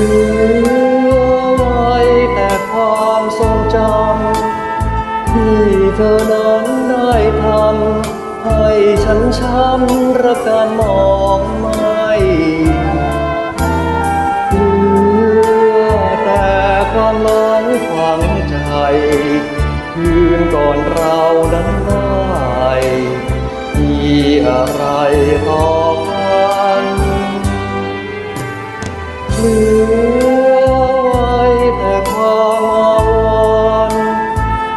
ลือไว้แต่ความทรงจำที่เธอนั้นได้ทำให้ฉันช้ำระการมองไม่เหลือแต่ความหลงฝังใจคืนก่อนเรานั้นได้มีอะไร ลือไว้แต่ความอาวรณ์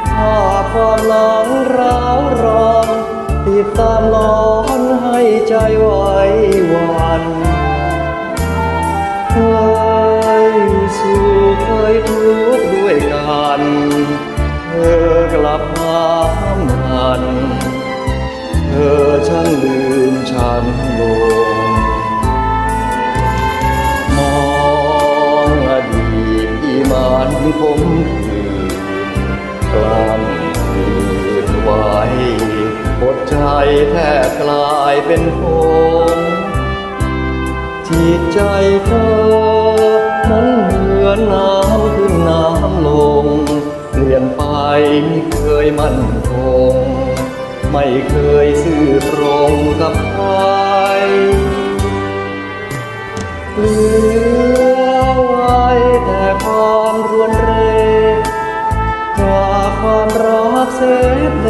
ภาพความหลังร้าวรอนติดตามหลอนให้ใจไหวหวันเคยสู่เคยทุก ตที่มันผมคืนกลั้นคืนไว้หดใจแทบกลายเป็นผงจิตใจเธอนั้นเหมือนน้ำขึ้นน้ำลง เปลี่ยนไปไม่เคยมั่นคง ไม่เคยซื่อตรงกับใคร ความรักเสพเล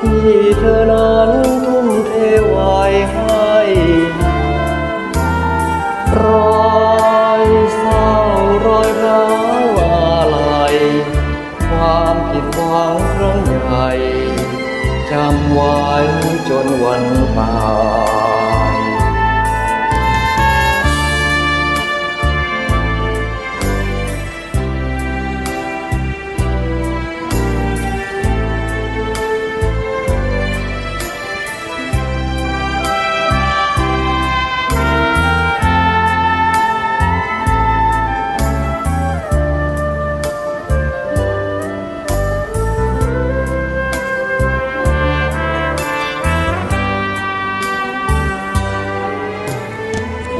ที่เธอนั้นทุ่มเทไว้ให้รอยเศร้ารอยร้าวอะไรความผิดหวังครั้งใหญ่จำไว้จนวัน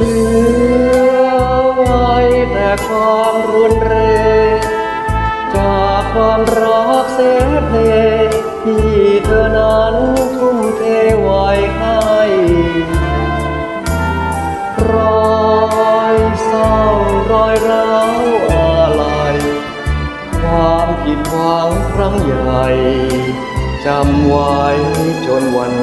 ลือไว้แต่ความรุนแรงจากความรักเสเพลที่เธอนั้นทุ่มเทไว้ให้รอยเศร้ารอยร้าวอะไรความผิดหวังครั้งใหญ่จำไว้จนวัน